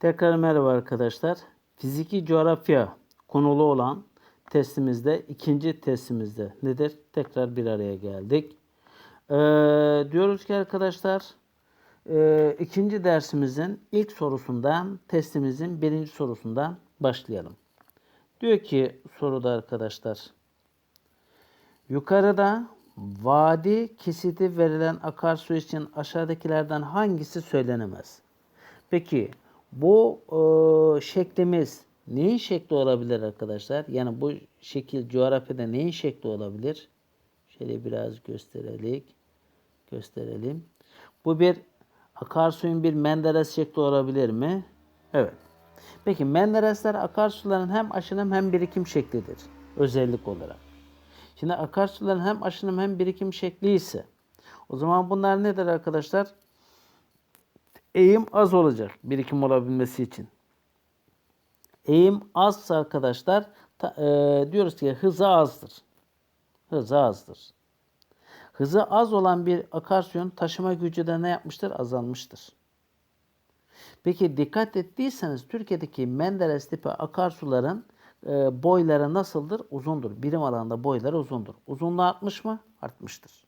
Tekrar merhaba arkadaşlar. Fiziki coğrafya konulu olan testimizde, ikinci testimizde nedir? Tekrar bir araya geldik. Ee, diyoruz ki arkadaşlar, e, ikinci dersimizin ilk sorusundan, testimizin birinci sorusundan başlayalım. Diyor ki soruda arkadaşlar, Yukarıda vadi kesiti verilen akarsu için aşağıdakilerden hangisi söylenemez? Peki bu e, şeklimiz neyin şekli olabilir arkadaşlar? Yani bu şekil coğrafyada neyin şekli olabilir? Şöyle biraz gösterelim. Gösterelim. Bu bir akarsuyun bir Menderes şekli olabilir mi? Evet. Peki Menderesler akarsuların hem aşınım hem birikim şeklidir özellik olarak. Şimdi akarsuların hem aşınım hem birikim şekli ise o zaman bunlar nedir arkadaşlar? Eğim az olacak birikim olabilmesi için. Eğim azsa arkadaşlar ta- e, diyoruz ki hızı azdır. Hızı azdır. Hızı az olan bir akarsuyun taşıma gücü de ne yapmıştır? Azalmıştır. Peki dikkat ettiyseniz Türkiye'deki Menderes tipi akarsuların e, boyları nasıldır? Uzundur. Birim alanda boyları uzundur. Uzunluğu artmış mı? Artmıştır.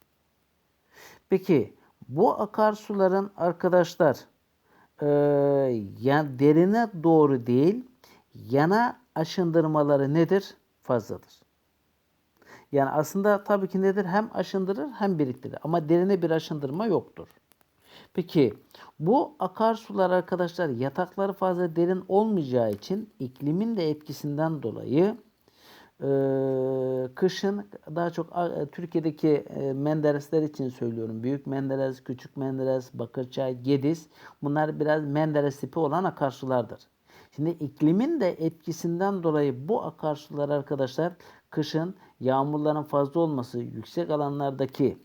Peki bu akarsuların arkadaşlar e, derine doğru değil yana aşındırmaları nedir? Fazladır. Yani aslında tabii ki nedir? Hem aşındırır hem biriktirir. Ama derine bir aşındırma yoktur. Peki bu akarsular arkadaşlar yatakları fazla derin olmayacağı için iklimin de etkisinden dolayı e, kışın daha çok Türkiye'deki e, Menderesler için söylüyorum. Büyük Menderes, Küçük Menderes, Bakırçay, Gediz bunlar biraz Menderes tipi olan akarsulardır. Şimdi iklimin de etkisinden dolayı bu akarsular arkadaşlar kışın yağmurların fazla olması, yüksek alanlardaki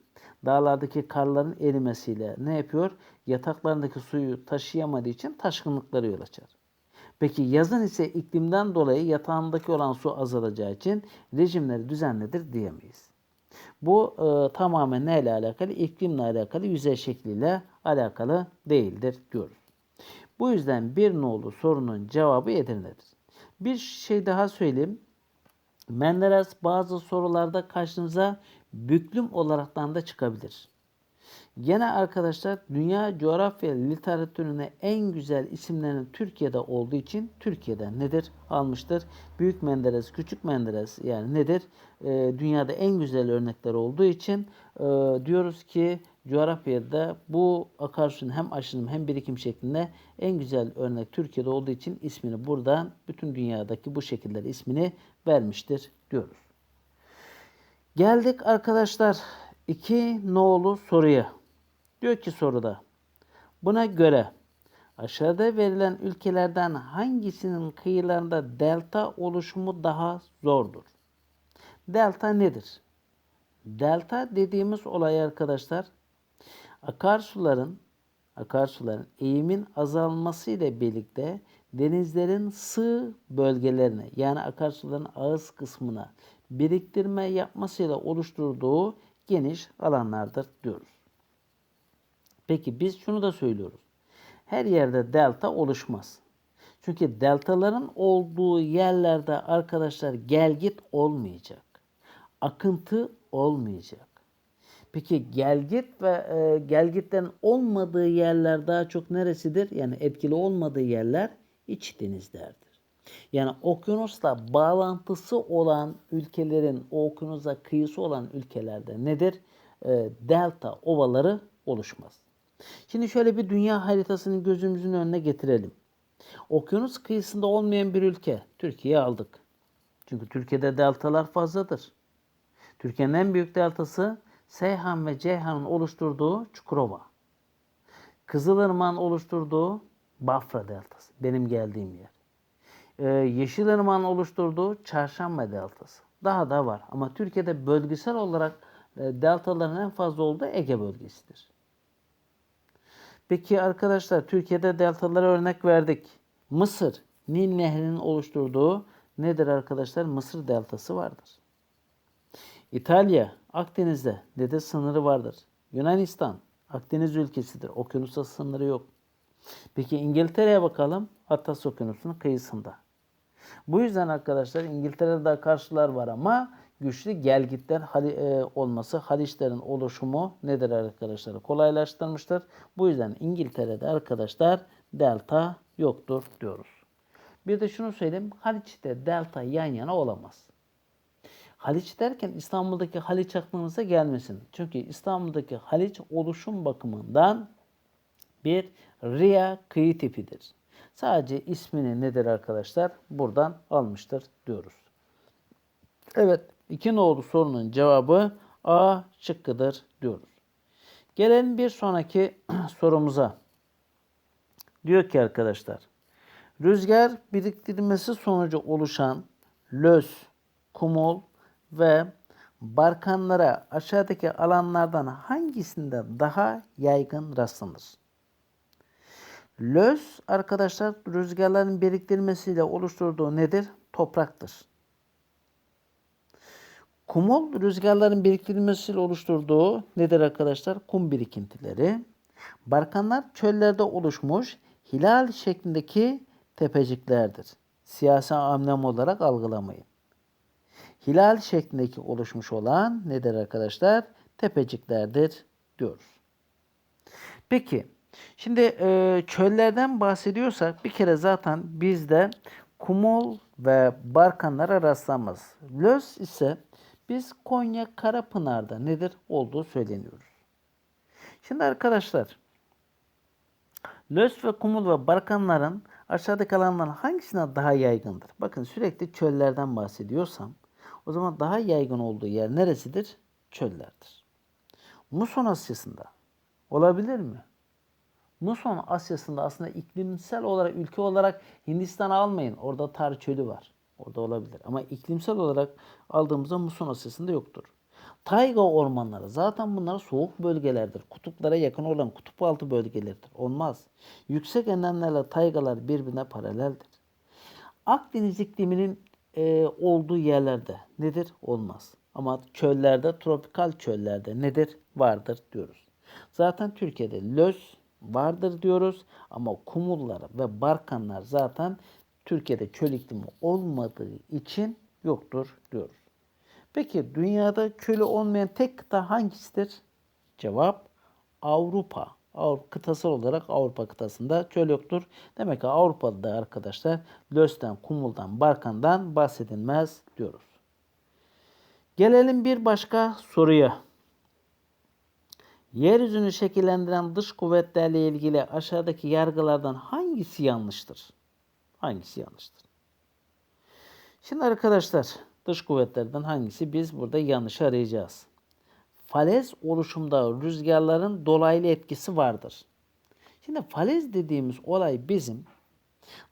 dağlardaki karların erimesiyle ne yapıyor? Yataklarındaki suyu taşıyamadığı için taşkınlıkları yol açar. Peki yazın ise iklimden dolayı yatağındaki olan su azalacağı için rejimleri düzenlidir diyemeyiz. Bu e, tamamen neyle alakalı? İklimle alakalı, yüzey şekliyle alakalı değildir diyoruz. Bu yüzden bir nolu sorunun cevabı Edirne'dir. Bir şey daha söyleyeyim. Menderes bazı sorularda karşınıza büklüm olaraktan da çıkabilir. Gene arkadaşlar dünya coğrafya literatürüne en güzel isimlerin Türkiye'de olduğu için Türkiye'den nedir? Almıştır. Büyük Menderes, Küçük Menderes yani nedir? Ee, dünyada en güzel örnekler olduğu için e, diyoruz ki coğrafyada bu akarsuyun hem aşınım hem birikim şeklinde en güzel örnek Türkiye'de olduğu için ismini buradan bütün dünyadaki bu şekilleri ismini vermiştir diyoruz. Geldik arkadaşlar iki nolu soruya. Diyor ki soruda buna göre aşağıda verilen ülkelerden hangisinin kıyılarında delta oluşumu daha zordur? Delta nedir? Delta dediğimiz olay arkadaşlar akarsuların akarsuların eğimin azalması ile birlikte denizlerin sığ bölgelerine yani akarsuların ağız kısmına biriktirme yapmasıyla oluşturduğu geniş alanlardır diyoruz. Peki biz şunu da söylüyoruz. Her yerde delta oluşmaz. Çünkü deltaların olduğu yerlerde arkadaşlar gelgit olmayacak. Akıntı olmayacak. Peki gelgit ve e, gelgitten olmadığı yerler daha çok neresidir? Yani etkili olmadığı yerler iç denizlerdir. Yani okyanusla bağlantısı olan ülkelerin, o okyanusa kıyısı olan ülkelerde nedir? E, delta ovaları oluşmaz. Şimdi şöyle bir dünya haritasını gözümüzün önüne getirelim. Okyanus kıyısında olmayan bir ülke, Türkiye'yi aldık. Çünkü Türkiye'de deltalar fazladır. Türkiye'nin en büyük deltası Seyhan ve Ceyhan'ın oluşturduğu Çukurova. Kızılırmak'ın oluşturduğu Bafra deltası, benim geldiğim yer. Ee, Yeşilırmak'ın oluşturduğu Çarşamba deltası. Daha da var ama Türkiye'de bölgesel olarak e, deltaların en fazla olduğu Ege bölgesidir. Peki arkadaşlar Türkiye'de deltalara örnek verdik. Mısır, Nil Nehri'nin oluşturduğu nedir arkadaşlar? Mısır deltası vardır. İtalya, Akdeniz'de dede sınırı vardır. Yunanistan, Akdeniz ülkesidir. Okyanusa sınırı yok. Peki İngiltere'ye bakalım. Atlas Okyanusu'nun kıyısında. Bu yüzden arkadaşlar İngiltere'de akarsular var ama güçlü gelgitler e, olması Haliçlerin oluşumu nedir arkadaşlar? Kolaylaştırmıştır. Bu yüzden İngiltere'de arkadaşlar delta yoktur diyoruz. Bir de şunu söyleyeyim. Haliç'te delta yan yana olamaz. Haliç derken İstanbul'daki Haliç aklınıza gelmesin. Çünkü İstanbul'daki Haliç oluşum bakımından bir Ria kıyı tipidir. Sadece ismini nedir arkadaşlar? Buradan almıştır diyoruz. Evet, iki nolu sorunun cevabı A şıkkıdır diyoruz. Gelelim bir sonraki sorumuza. Diyor ki arkadaşlar, rüzgar biriktirmesi sonucu oluşan lös, kumul ve barkanlara aşağıdaki alanlardan hangisinde daha yaygın rastlanır? Löz arkadaşlar rüzgarların biriktirmesiyle oluşturduğu nedir? Topraktır. Kumul rüzgarların biriktirilmesiyle oluşturduğu nedir arkadaşlar? Kum birikintileri. Barkanlar çöllerde oluşmuş hilal şeklindeki tepeciklerdir. Siyasi amblem olarak algılamayın. Hilal şeklindeki oluşmuş olan nedir arkadaşlar? Tepeciklerdir diyoruz. Peki Şimdi e, çöllerden bahsediyorsak bir kere zaten bizde kumul ve barkanlara rastlanmaz. Löz ise biz Konya Karapınar'da nedir olduğu söyleniyoruz. Şimdi arkadaşlar löz ve kumul ve barkanların aşağıdaki alanların hangisine daha yaygındır? Bakın sürekli çöllerden bahsediyorsam o zaman daha yaygın olduğu yer neresidir? Çöllerdir. Muson Asya'sında olabilir mi? Muson Asya'sında aslında iklimsel olarak ülke olarak Hindistan almayın. Orada tar çölü var. Orada olabilir. Ama iklimsel olarak aldığımızda Muson Asya'sında yoktur. Tayga ormanları zaten bunlar soğuk bölgelerdir. Kutuplara yakın olan kutup altı bölgelerdir. Olmaz. Yüksek enlemlerle taygalar birbirine paraleldir. Akdeniz ikliminin e, olduğu yerlerde nedir? Olmaz. Ama çöllerde, tropikal çöllerde nedir? Vardır diyoruz. Zaten Türkiye'de löz, vardır diyoruz. Ama kumullar ve barkanlar zaten Türkiye'de çöl iklimi olmadığı için yoktur diyoruz. Peki dünyada çölü olmayan tek kıta hangisidir? Cevap Avrupa. Avrupa kıtasal olarak Avrupa kıtasında çöl yoktur. Demek ki Avrupa'da da arkadaşlar Lös'ten, Kumul'dan, Barkan'dan bahsedilmez diyoruz. Gelelim bir başka soruya. Yeryüzünü şekillendiren dış kuvvetlerle ilgili aşağıdaki yargılardan hangisi yanlıştır? Hangisi yanlıştır? Şimdi arkadaşlar dış kuvvetlerden hangisi biz burada yanlış arayacağız. Falez oluşumda rüzgarların dolaylı etkisi vardır. Şimdi falez dediğimiz olay bizim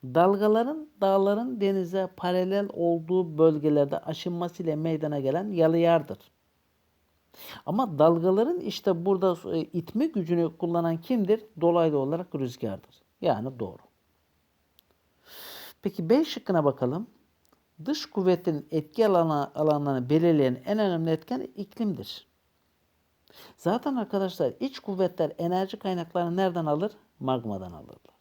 dalgaların dağların denize paralel olduğu bölgelerde aşınmasıyla meydana gelen yalıyardır. Ama dalgaların işte burada e, itme gücünü kullanan kimdir? Dolaylı olarak rüzgardır. Yani doğru. Peki B şıkkına bakalım. Dış kuvvetin etki alanı, alanlarını belirleyen en önemli etken iklimdir. Zaten arkadaşlar iç kuvvetler enerji kaynaklarını nereden alır? Magmadan alırlar.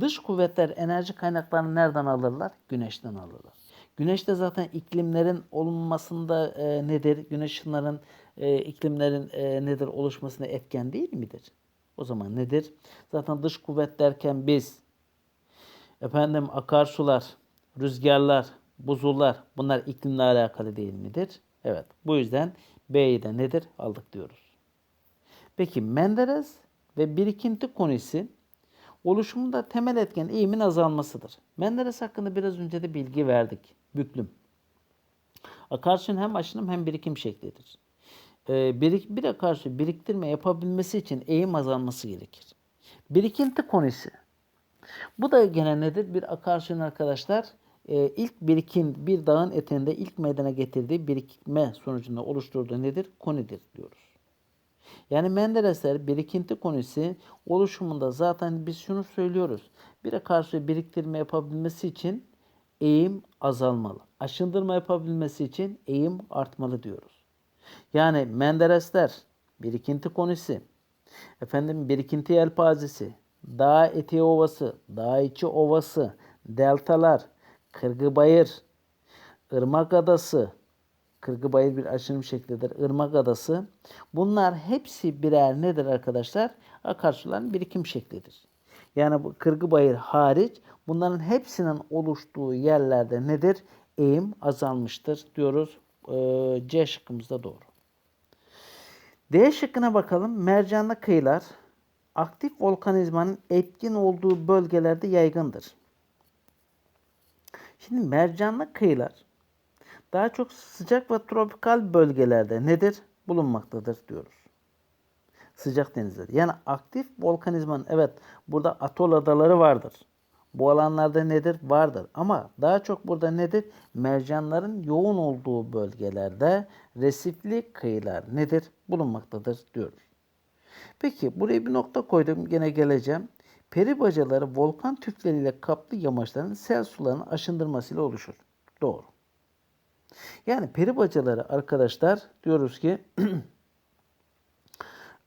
Dış kuvvetler enerji kaynaklarını nereden alırlar? Güneşten alırlar. Güneşte zaten iklimlerin olunmasında e, nedir? Güneş ışınların e, iklimlerin e, nedir oluşmasına etken değil midir? O zaman nedir? Zaten dış kuvvet derken biz efendim akarsular, rüzgarlar, buzullar bunlar iklimle alakalı değil midir? Evet. Bu yüzden B'yi de nedir? Aldık diyoruz. Peki Menderes ve birikinti konisi oluşumunda temel etken eğimin azalmasıdır. Menderes hakkında biraz önce de bilgi verdik. Büklüm. Akarsuyun hem aşınım hem birikim şeklidir. Ee, birik, bir akarsu biriktirme yapabilmesi için eğim azalması gerekir. Birikinti konisi. Bu da gene nedir? Bir akarsuyun arkadaşlar e, ilk birikim bir dağın eteğinde ilk meydana getirdiği birikme sonucunda oluşturduğu nedir? Konidir diyoruz. Yani Menderesler birikinti konisi oluşumunda zaten biz şunu söylüyoruz. Bir akarsuyu biriktirme yapabilmesi için eğim azalmalı. Aşındırma yapabilmesi için eğim artmalı diyoruz. Yani Menderesler birikinti konisi, efendim birikinti yelpazesi, Dağ eteği ovası, dağ içi ovası, deltalar, Kırgıbayır, Irmak Adası, Kırgıbayır bir aşınım şeklidir. Irmak Adası. Bunlar hepsi birer nedir arkadaşlar? Akarsuların birikim şeklidir. Yani bu Kırgıbayır hariç bunların hepsinin oluştuğu yerlerde nedir? Eğim azalmıştır diyoruz. Ee, C şıkkımızda doğru. D şıkkına bakalım. Mercanlı kıyılar aktif volkanizmanın etkin olduğu bölgelerde yaygındır. Şimdi mercanlı kıyılar daha çok sıcak ve tropikal bölgelerde nedir? Bulunmaktadır diyoruz. Sıcak denizler. Yani aktif volkanizmanın evet burada atol adaları vardır. Bu alanlarda nedir? Vardır. Ama daha çok burada nedir? Mercanların yoğun olduğu bölgelerde resifli kıyılar nedir? Bulunmaktadır diyoruz. Peki buraya bir nokta koydum. Gene geleceğim. Peri bacaları volkan tüpleriyle kaplı yamaçların sel sularının aşındırmasıyla oluşur. Doğru. Yani peri bacaları arkadaşlar diyoruz ki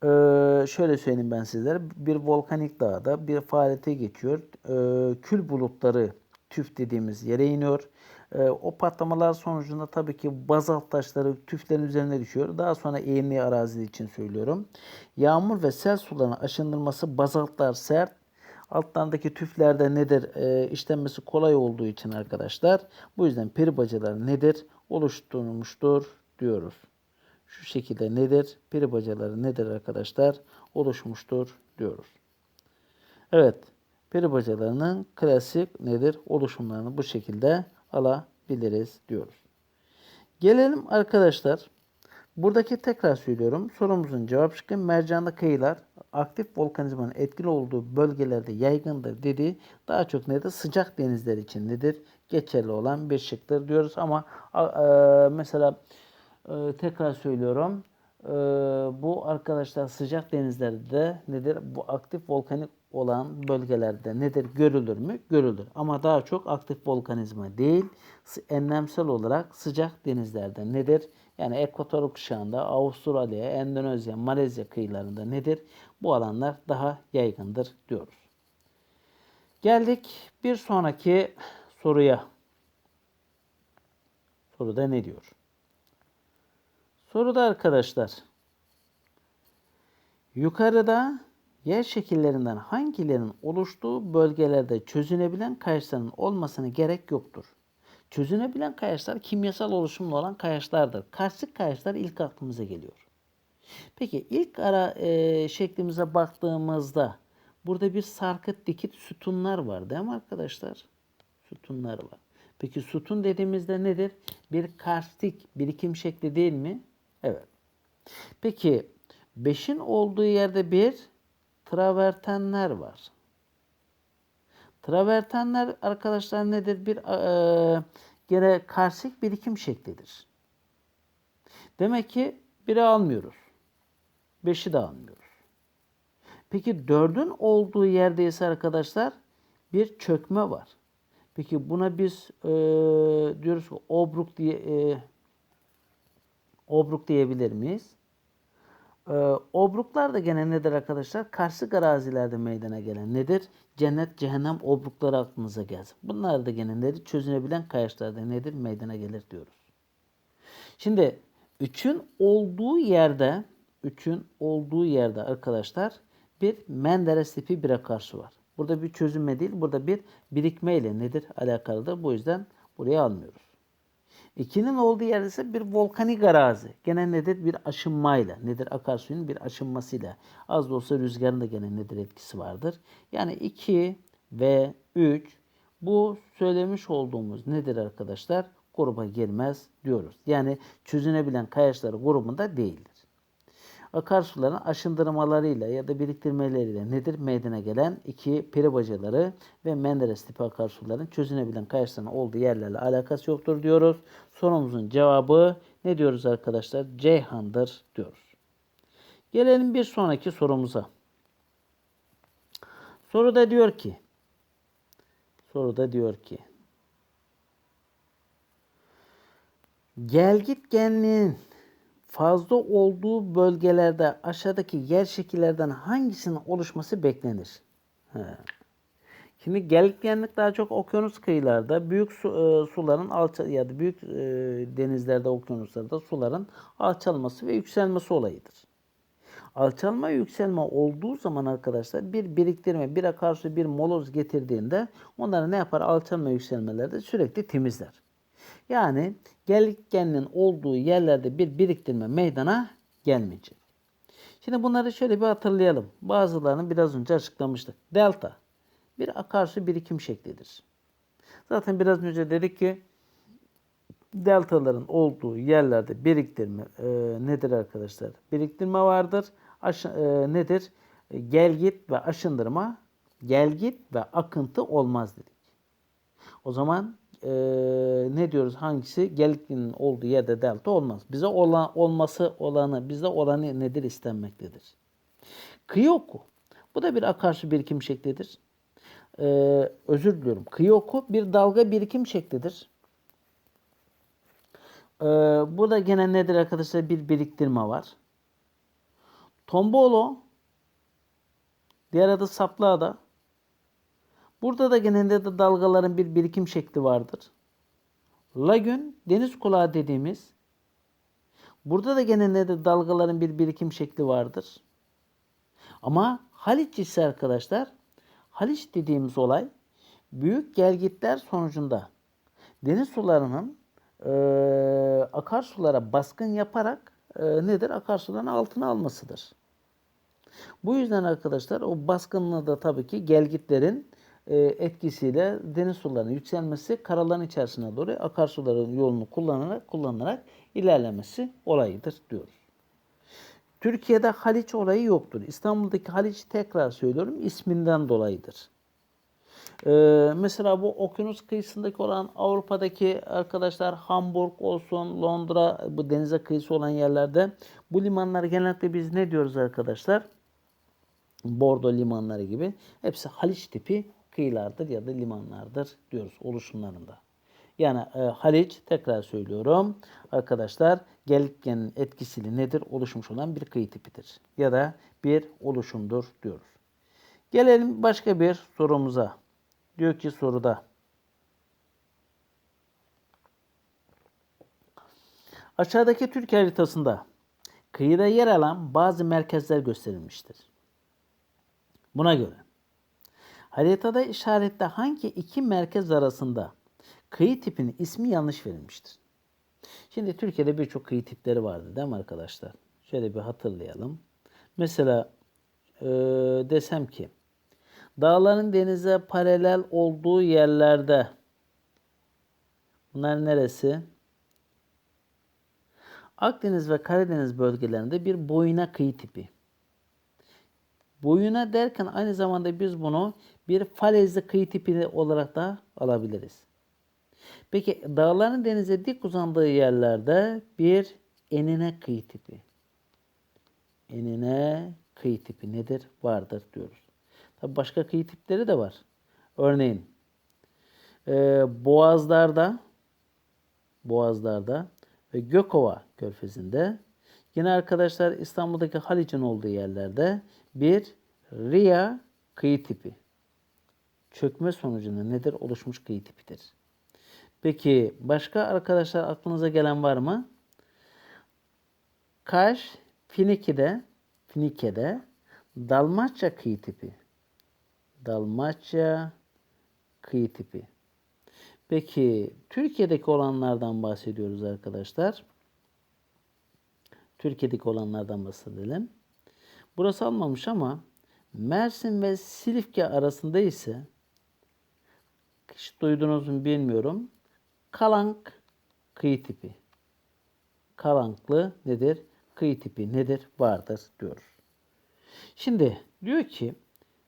Ee, şöyle söyleyeyim ben sizlere. Bir volkanik dağda bir faaliyete geçiyor. Ee, kül bulutları tüf dediğimiz yere iniyor. Ee, o patlamalar sonucunda tabii ki bazalt taşları tüflerin üzerine düşüyor. Daha sonra eğimli arazi için söylüyorum. Yağmur ve sel sularının aşındırması bazaltlar sert. Altlarındaki tüflerde nedir? E, işlenmesi kolay olduğu için arkadaşlar. Bu yüzden peri bacaları nedir? Oluşturulmuştur diyoruz şu şekilde nedir? Peri bacaları nedir arkadaşlar? Oluşmuştur diyoruz. Evet. Peri bacalarının klasik nedir? Oluşumlarını bu şekilde alabiliriz diyoruz. Gelelim arkadaşlar. Buradaki tekrar söylüyorum. Sorumuzun cevap şıkkı mercanlı kıyılar aktif volkanizmanın etkili olduğu bölgelerde yaygındır dedi. Daha çok nedir? Sıcak denizler için nedir? Geçerli olan bir şıktır diyoruz ama e, mesela ee, tekrar söylüyorum. Ee, bu arkadaşlar sıcak denizlerde nedir? Bu aktif volkanik olan bölgelerde nedir? Görülür mü? Görülür. Ama daha çok aktif volkanizma değil, enlemsel olarak sıcak denizlerde nedir? Yani ekvator kuşağında Avustralya, Endonezya, Malezya kıyılarında nedir? Bu alanlar daha yaygındır diyoruz. Geldik bir sonraki soruya. Soruda ne diyor? Soruda arkadaşlar. Yukarıda yer şekillerinden hangilerinin oluştuğu bölgelerde çözünebilen kayaçların olmasına gerek yoktur. Çözünebilen kayaçlar kimyasal oluşumlu olan kayaçlardır. Karstik kayaçlar ilk aklımıza geliyor. Peki ilk ara e, şeklimize baktığımızda burada bir sarkıt dikit sütunlar var değil mi arkadaşlar? Sütunlar var. Peki sütun dediğimizde nedir? Bir karstik birikim şekli değil mi? Evet. Peki 5'in olduğu yerde bir travertenler var. Travertenler arkadaşlar nedir? Bir e, gene karsik birikim şeklidir. Demek ki biri almıyoruz. Beşi de almıyoruz. Peki dördün olduğu yerde ise arkadaşlar bir çökme var. Peki buna biz e, diyoruz ki obruk diye e, obruk diyebilir miyiz? Ee, obruklar da gene nedir arkadaşlar? Karşı arazilerde meydana gelen nedir? Cennet, cehennem obrukları aklınıza gelsin. Bunlar da gene nedir? Çözünebilen kayaçlarda nedir? Meydana gelir diyoruz. Şimdi üçün olduğu yerde üçün olduğu yerde arkadaşlar bir Menderes tipi bir akarsu var. Burada bir çözünme değil, burada bir birikme ile nedir alakalıdır. Bu yüzden buraya almıyoruz. İkinin olduğu yerde ise bir volkanik arazi. Gene nedir? Bir aşınmayla. Nedir? Akarsuyun bir aşınmasıyla. Az da olsa rüzgarın da gene nedir etkisi vardır. Yani 2 ve 3 bu söylemiş olduğumuz nedir arkadaşlar? Gruba girmez diyoruz. Yani çözünebilen kayaçları grubunda değildir akarsuların aşındırmalarıyla ya da biriktirmeleriyle nedir meydana gelen iki peri bacaları ve Menderes tipi akarsuların çözünebilen kayaçların olduğu yerlerle alakası yoktur diyoruz. Sorumuzun cevabı ne diyoruz arkadaşlar? Ceyhan'dır diyoruz. Gelelim bir sonraki sorumuza. Soruda diyor ki soruda diyor ki Gelgit genliğin fazla olduğu bölgelerde aşağıdaki yer şekillerden hangisinin oluşması beklenir? Şimdi gelgenlik daha çok okyanus kıyılarda, büyük su, e, suların alça ya da büyük e, denizlerde, okyanuslarda suların alçalması ve yükselmesi olayıdır. Alçalma yükselme olduğu zaman arkadaşlar bir biriktirme, bir akarsu, bir moloz getirdiğinde onları ne yapar? Alçalma yükselmelerde sürekli temizler. Yani gelgenliğin olduğu yerlerde bir biriktirme meydana gelmeyecek. Şimdi bunları şöyle bir hatırlayalım. Bazılarını biraz önce açıklamıştık. Delta bir akarsu birikim şeklidir. Zaten biraz önce dedik ki deltaların olduğu yerlerde biriktirme e, nedir arkadaşlar? Biriktirme vardır. Aş, e, nedir? E, gelgit ve aşındırma, gelgit ve akıntı olmaz dedik. O zaman e, ne diyoruz? Hangisi? Gelgitinin olduğu yerde delta olmaz. Bize olan, olması olanı, bizde olanı nedir istenmektedir. Kıyı. Bu da bir akarsu birikim şeklidir. Ee, özür diliyorum. Kıyı bir dalga birikim şeklidir. Ee, burada gene nedir arkadaşlar? Bir biriktirme var. Tombolo diğer adı Saplağda. Burada da genelde de dalgaların bir birikim şekli vardır. Lagün deniz kulağı dediğimiz burada da genelde de dalgaların bir birikim şekli vardır. Ama Haliç ise arkadaşlar Haliç dediğimiz olay büyük gelgitler sonucunda deniz sularının e, akarsulara baskın yaparak e, nedir? Akarsuların altına almasıdır. Bu yüzden arkadaşlar o baskınlığı da tabii ki gelgitlerin etkisiyle deniz sularının yükselmesi karaların içerisine doğru akarsuların yolunu kullanarak kullanarak ilerlemesi olayıdır diyoruz. Türkiye'de Haliç olayı yoktur. İstanbul'daki Haliç tekrar söylüyorum isminden dolayıdır. Ee, mesela bu okyanus kıyısındaki olan Avrupa'daki arkadaşlar Hamburg olsun, Londra bu denize kıyısı olan yerlerde bu limanlar genellikle biz ne diyoruz arkadaşlar? Bordo limanları gibi. Hepsi Haliç tipi kıyılardır ya da limanlardır diyoruz oluşumlarında. Yani e, Haliç tekrar söylüyorum arkadaşlar gelgenin etkisiyle nedir? Oluşmuş olan bir kıyı tipidir. Ya da bir oluşumdur diyoruz. Gelelim başka bir sorumuza. Diyor ki soruda. Aşağıdaki Türkiye haritasında kıyıda yer alan bazı merkezler gösterilmiştir. Buna göre haritada işaretle hangi iki merkez arasında kıyı tipinin ismi yanlış verilmiştir? Şimdi Türkiye'de birçok kıyı tipleri vardı değil mi arkadaşlar? Şöyle bir hatırlayalım. Mesela e, desem ki dağların denize paralel olduğu yerlerde bunlar neresi? Akdeniz ve Karadeniz bölgelerinde bir boyuna kıyı tipi. Boyuna derken aynı zamanda biz bunu bir falezli kıyı tipi olarak da alabiliriz. Peki dağların denize dik uzandığı yerlerde bir enine kıyı tipi. Enine kıyı tipi nedir? Vardır diyoruz. Tabi başka kıyı tipleri de var. Örneğin e, boğazlarda boğazlarda ve Gökova körfezinde yine arkadaşlar İstanbul'daki Haliç'in olduğu yerlerde bir Ria kıyı tipi. Çökme sonucunda nedir? Oluşmuş kıyı tipidir. Peki başka arkadaşlar aklınıza gelen var mı? Kaş Finike'de Finike'de Dalmaçya kıyı tipi. Dalmaçya kıyı tipi. Peki Türkiye'deki olanlardan bahsediyoruz arkadaşlar. Türkiye'deki olanlardan bahsedelim. Burası almamış ama Mersin ve Silifke arasında ise hiç duydunuz mu bilmiyorum. Kalank kıyı tipi. Kalanklı nedir? Kıyı tipi nedir? Vardır diyoruz. Şimdi diyor ki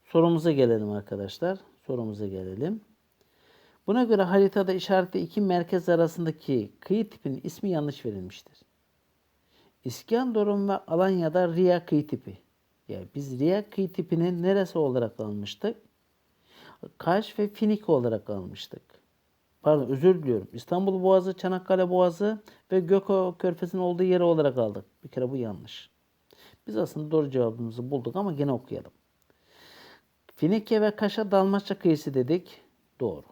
sorumuza gelelim arkadaşlar. Sorumuza gelelim. Buna göre haritada işaretli iki merkez arasındaki kıyı tipinin ismi yanlış verilmiştir. İskenderun ve Alanya'da Riya kıyı tipi. Yani biz Riya kıyı tipini neresi olarak almıştık? Kaş ve Finike olarak almıştık pardon özür diliyorum. İstanbul Boğazı, Çanakkale Boğazı ve Göko Körfezi'nin olduğu yeri olarak aldık. Bir kere bu yanlış. Biz aslında doğru cevabımızı bulduk ama gene okuyalım. Finike ve Kaş'a Dalmaçya kıyısı dedik. Doğru.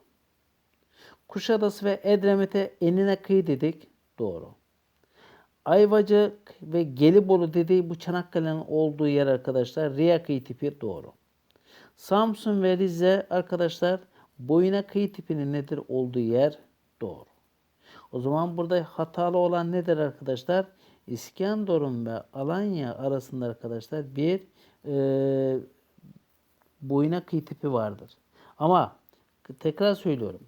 Kuşadası ve Edremit'e enine kıyı dedik. Doğru. Ayvacık ve Gelibolu dediği bu Çanakkale'nin olduğu yer arkadaşlar Riya kıyı tipi doğru. Samsun ve Rize arkadaşlar boyuna kıyı tipinin nedir olduğu yer doğru. O zaman burada hatalı olan nedir arkadaşlar? İskenderun ve Alanya arasında arkadaşlar bir e, boyuna kıyı tipi vardır. Ama tekrar söylüyorum.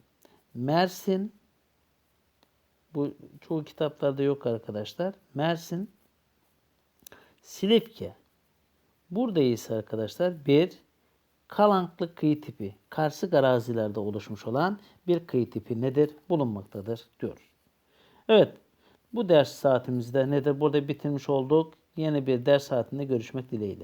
Mersin bu çoğu kitaplarda yok arkadaşlar. Mersin Silifke burada ise arkadaşlar bir kalanklı kıyı tipi, karsık arazilerde oluşmuş olan bir kıyı tipi nedir? Bulunmaktadır diyoruz. Evet, bu ders saatimizde nedir? Burada bitirmiş olduk. Yeni bir ders saatinde görüşmek dileğiyle.